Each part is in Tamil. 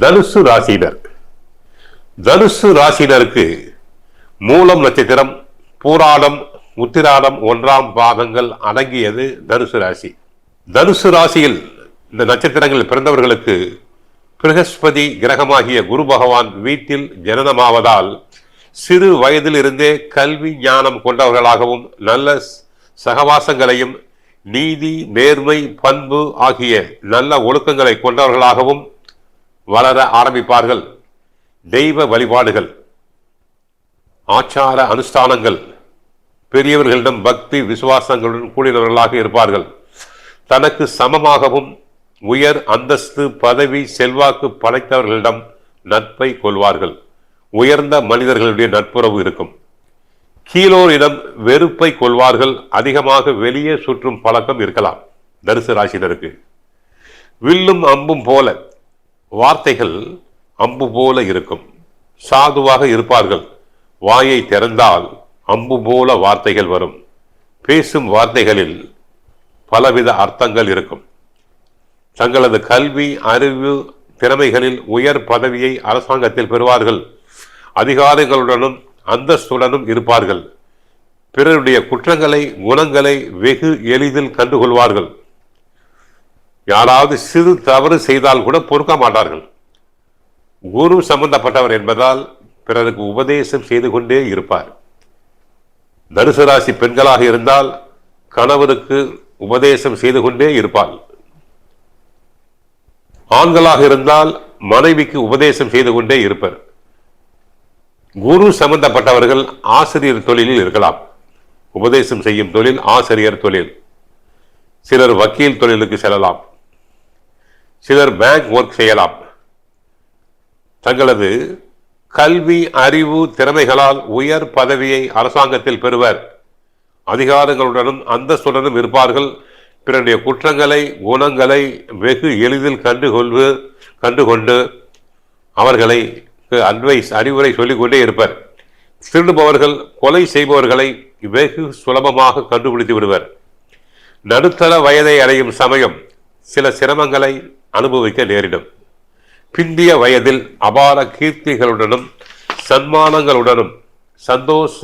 தனுசு ராசினர் தனுசு ராசினருக்கு மூலம் நட்சத்திரம் பூராடம் உத்திராடம் ஒன்றாம் பாதங்கள் அடங்கியது தனுசு ராசி. தனுசு ராசியில் இந்த நட்சத்திரங்கள் பிறந்தவர்களுக்கு பிரகஸ்பதி கிரகமாகிய குரு பகவான் வீட்டில் ஜனனமாவதால் சிறு வயதிலிருந்தே கல்வி ஞானம் கொண்டவர்களாகவும் நல்ல சகவாசங்களையும் நீதி நேர்மை பண்பு ஆகிய நல்ல ஒழுக்கங்களை கொண்டவர்களாகவும் வளர ஆரம்பிப்பார்கள். தெய்வ வழிபாடுகள் ஆச்சார அனுஷ்டானங்கள் பெரியவர்களிடம் பக்தி விசுவாசங்களுடன் கூடினவர்களாக இருப்பார்கள். தனக்கு சமமாகவும் உயர் அந்தஸ்து பதவி செல்வாக்கு படைத்தவர்களிடம் நட்பை கொள்வார்கள். உயர்ந்த மனிதர்களுடைய நட்புறவு இருக்கும். கீழோரிடம் வெறுப்பை கொள்வார்கள். அதிகமாக வெளியே சுற்றும் பழக்கம் இருக்கலாம். தனுசு ராசினருக்கு வில்லும் அம்பும் போல வார்த்தைகள் அம்பு போல இருக்கும். சாதுவாக இருப்பார்கள். வாயை திறந்தால் அம்பு போல வார்த்தைகள் வரும். பேசும் வார்த்தைகளில் பலவித அர்த்தங்கள் இருக்கும். தங்களது கல்வி அறிவு திறமைகளில் உயர் பதவியை அரசாங்கத்தில் பெறுவார்கள். அதிகாரிகளுடனும் அந்தஸ்துடனும் இருப்பார்கள். பிறருடைய குற்றங்களை குணங்களை வெகு எளிதில் கண்டுகொள்வார்கள். யாராவது சிறு தவறு செய்தால் கூட பொறுக்க மாட்டார்கள். குரு சம்பந்தப்பட்டவர் என்பதால் பிறருக்கு உபதேசம் செய்து கொண்டே இருப்பார். தனுசு ராசி பெண்களாக இருந்தால் கணவருக்கு உபதேசம் செய்து கொண்டே இருப்பாள். ஆண்களாக இருந்தால் மனைவிக்கு உபதேசம் செய்து கொண்டே இருப்பர். குரு சம்பந்தப்பட்டவர்கள் ஆசிரியர் தொழிலில் இருக்கலாம். உபதேசம் செய்யும் தொழில் ஆசிரியர் தொழில். சிலர் வக்கீல் தொழிலுக்கு செல்லலாம். சிலர் பேங்க் ஒர்க் செய்யலாம். தங்களது கல்வி அறிவு திறமைகளால் உயர் பதவியை அரசாங்கத்தில் பெறுவர். அதிகாரங்களுடனும் அந்தஸ்துடனும் இருப்பார்கள். பிறருடைய குற்றங்களை குணங்களை வெகு எளிதில் கண்டுகொள்வு கண்டுகொண்டு அவர்களை அட்வைஸ் அறிவுரை சொல்லிக்கொண்டே இருப்பர். திருடுபவர்கள் கொலை செய்பவர்களை வெகு சுலபமாக கண்டுபிடித்து விடுவர். நடுத்தர வயதை அடையும் சமயம். சில சிரமங்களை அனுபவிக்க நேரிடும். பிந்திய வயதில் அபார கீர்த்திகளுடனும் சன்மானங்களுடனும் சந்தோஷ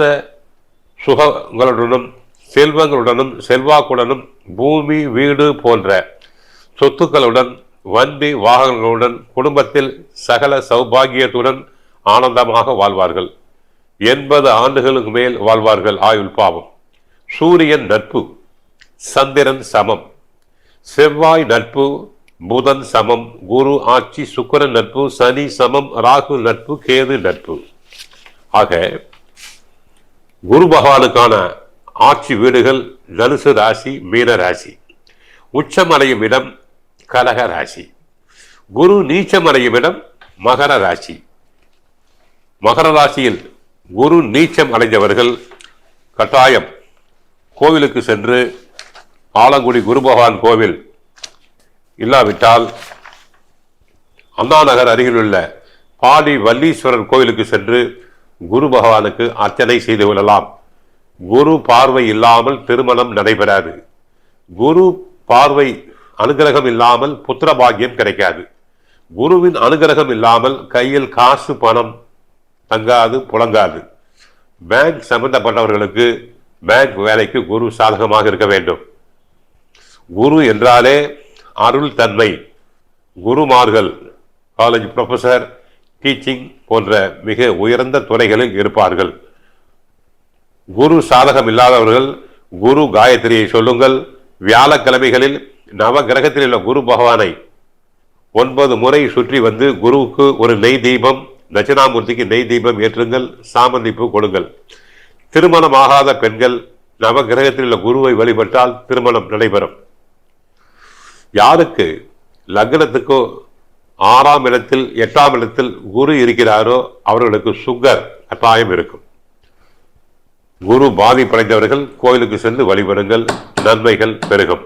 சுகங்களுடனும் செல்வங்களுடனும் செல்வாக்குடனும் பூமி வீடு போன்ற சொத்துக்களுடன் வண்டி வாகனங்களுடன் குடும்பத்தில் சகல சௌபாகியத்துடன் ஆனந்தமாக வாழ்வார்கள். எண்பது ஆண்டுகளுக்கு மேல் வாழ்வார்கள் ஆயுள் பாவம். சூரியன் நட்பு சந்திரன் சமம். செவ்வாய் நட்பு புதன் சமம் குரு ஆட்சி சுக்கிரன் நட்பு சனி சமம் ராகு நட்பு கேது நட்பு. ஆக குரு பகவானுக்கான ஆட்சி வீடுகள் தனுசு ராசி மீன ராசி. உச்சமடையும் இடம் கலக ராசி. குரு நீச்சமடையும் இடம் மகர ராசி. மகர ராசியில் குரு நீச்சம் அடைந்தவர்கள் கட்டாயம் கோவிலுக்கு சென்று ஆலங்குடி குரு பகவான் கோவில் இல்லாவிட்டால் அண்ணா நகர் அருகிலுள்ள பாடி வல்லீஸ்வரர் கோயிலுக்கு சென்று குரு பகவானுக்கு அர்ச்சனை செய்து கொள்ளலாம். குரு பார்வை இல்லாமல் திருமணம் நடைபெறாது. குரு பார்வை அனுகிரகம் இல்லாமல் புத்திர பாக்கியம் கிடைக்காது. குருவின் அனுகிரகம் இல்லாமல் கையில் காசு பணம் தங்காது புழங்காது. பேங்க் சம்பந்தப்பட்டவர்களுக்கு பேங்க் வேலைக்கு குரு சாதகமாக இருக்க வேண்டும். குரு என்றாலே அருள் தன்மை குருமார்கள் காலேஜ் ப்ரொஃபஸர் டீச்சிங் போன்ற மிக உயர்ந்த துறைகளில் இருப்பார்கள். குரு சாதகம் இல்லாதவர்கள் குரு காயத்ரியை சொல்லுங்கள். வியாழக்கிழமைகளில் நவ கிரகத்தில் உள்ள குரு பகவானை ஒன்பது முறை சுற்றி வந்து குருவுக்கு ஒரு நெய் தீபம் தட்சிணாமூர்த்திக்கு நெய் தீபம் ஏற்றுங்கள் சாமந்திப்பு கொடுங்கள். திருமணமாகாத பெண்கள் நவ கிரகத்தில் உள்ள குருவை வழிபட்டால் திருமணம் நடைபெறும். யாருக்கு லக்னத்துக்கோ ஆறாம் இடத்தில் எட்டாம் இடத்தில் குரு இருக்கிறாரோ அவர்களுக்கு சுகர் கட்டாயம் இருக்கும். குரு பாதிப்படைந்தவர்கள் கோயிலுக்கு சென்று வழிபடுங்கள் நன்மைகள் பெருகும்.